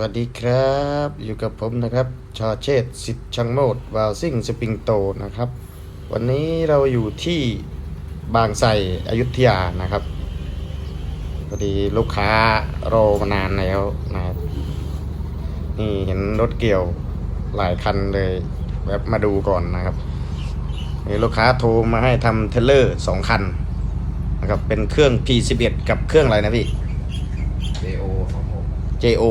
วัสดีครับ อยู่กับผมนะครับชอเชษฐ์สิทธิ์ชังโมดวาวซิ่งสปริงโตนะครับ วันนี้เราอยู่ที่บางไทรอยุธยานะครับพอดีลูกค้ารอมานานแล้วนะครับนี่เห็นรถเกี่ยวหลายคันเลยแวบมาดูก่อนนะครับมีลูกค้าโทรมาให้ทำเทเลอร์สองคันนะครับเป็นเครื่อง P11 กับเครื่องอะไรนะพี่ JO JO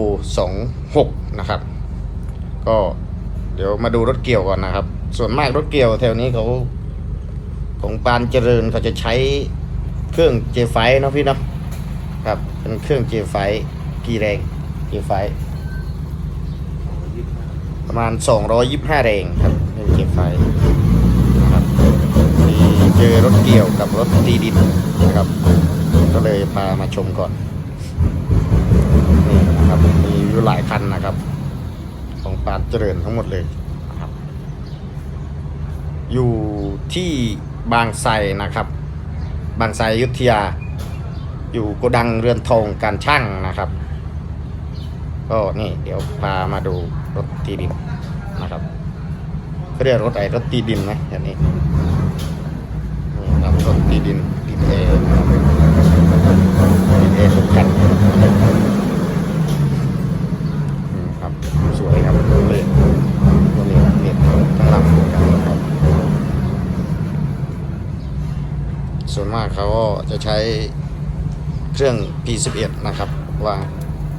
2 6นะครับ ก็เดี๋ยวมาดูรถเกี่ยวก่อนนะครับ ส่วนมากรถเกี่ยวแถวนี้เขาของปานเจริญเขาจะใช้เครื่อง J ไฟเนาะพี่เนาะครับ เป็นเครื่อง J ไฟกี่แรง J ไฟยี่สิบห้าประมาณ 225 แรงครับเครื่อง J ไฟนะครับมีเจอรถเกี่ยวกับรถตีดินนะครับ ก็เลยพามาชมก่อน อยู่หลายคันนะครับ ของปานเจริญทั้งหมดเลยนะครับ อยู่ที่บางไทรนะครับ บางไทรอยุธยา อยู่โกดังเรือนทองการช่างนะครับ ก็นี่เดี๋ยวพามาดูรถตีดินนะครับเขาเรียกรถไอ้รถตีดินนะอย่างนี้นี่ครับรถตีดินติดเอนะครับติดเอทุกคัน อืมครับสวยครับตัวเลขตัวเลขเน็ตทั้งลำครับ ส่วนมากเขาก็จะใช้เครื่อง P11 นะครับ วาง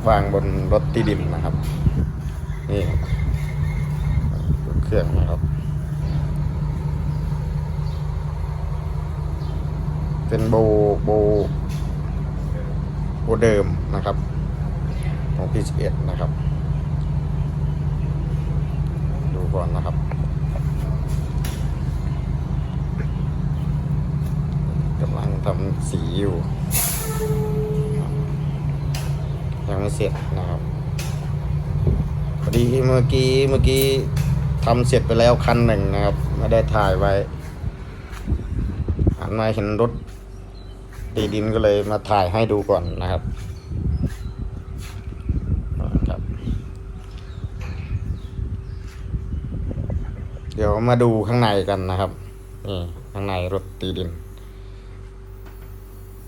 วางบนรถตีดินนะครับ นี่เครื่องนะครับ เป็นโบโบโบเดิมนะครับ ของ P11 นะครับ ดูก่อนนะครับ กำลังทำ สีอยู่ ยังไม่เสร็จนะครับพอดีเมื่อกี้เมื่อกี้ทำเสร็จไปแล้วคันหนึ่งนะครับ ไม่ได้ถ่ายไว้หันมาเห็นรถตีดินก็เลยมาถ่ายให้ดูก่อนนะครับครับ เดี๋ยวมาดูข้างในกันนะครับนี่ข้างในรถตีดิน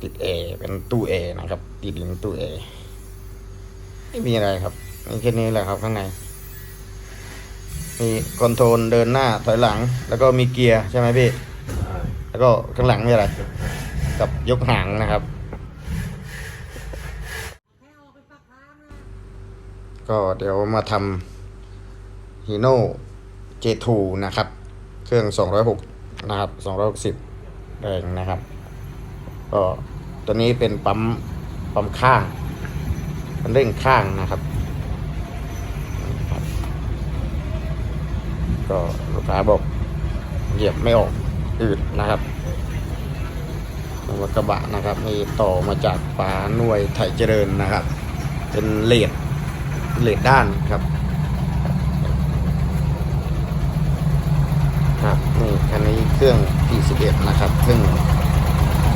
ติดเอเป็นตู้เอนะครับตีดินตู้เอไม่มีอะไรครับมีแค่นี้แหละครับข้างใน มีคอนโทรลเดินหน้าถอยหลัง แล้วก็มีเกียร์ใช่ไหมพี่แล้วก็ข้างหลังมีอะไรกับยกหางนะครับ ก็เดี๋ยวมาทำฮีโน่ J2 นะครับ เครื่อง 206 นะครับ 260 แรงนะครับ ก็ ตัวนี้เป็นปั๊มปั๊มข้าง มันเร่งข้างนะครับ ก็ลูกค้าบอกเหยียบไม่ออกอืดนะครับรถกระบะนะครับมีต่อมาจากฝาหน่วยไถเจริญนะครับ เป็นเลดเลดด้านครับครับนี่คันนี้เครื่อง P11 นะครับ ซึ่ง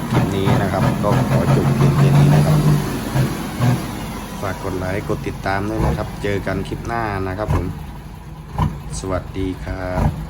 ับคลิปนี้นะครับ ก็ขอจบเพียงแค่นี้นะครับฝากกดไลค์กดติดตามด้วยนะครับ เจอกันคลิปหน้านะครับผม สวัสดีครับ